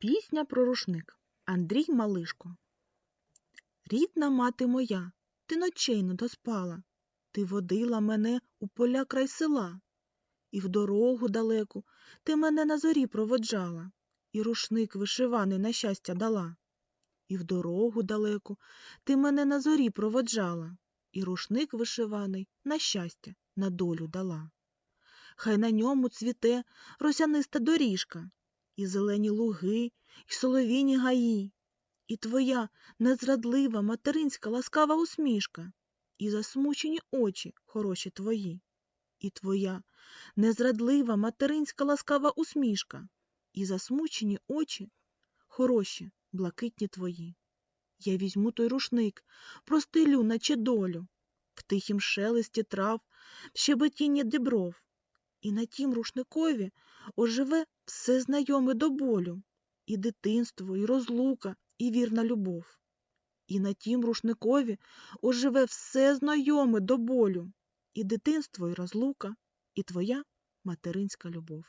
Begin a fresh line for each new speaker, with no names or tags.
Пісня про рушник. Андрій Малишко. Рідна мати моя, ти ночей не доспала. Ти водила мене у поля край села, і в дорогу далеку ти мене на зорі проводжала, і рушник вишиваний на щастя дала. І в дорогу далеку ти мене на зорі проводжала, і рушник вишиваний на щастя, на долю дала. Хай на ньому цвіте росяниста доріжка, і зелені луги, і соловіні гаї, і твоя незрадлива материнська ласкава усмішка, і засмучені очі хороші твої, і твоя незрадлива материнська ласкава усмішка, і засмучені очі хороші, блакитні твої. Я візьму той рушник, простилю, наче долю, в тихім шелесті трав, в щебетінні дібров, і на тім рушникові оживе все знайоме до болю, і дитинство, і розлука, і вірна любов. І на тім рушникові оживе все знайоме до болю, і дитинство, і розлука, і твоя материнська любов.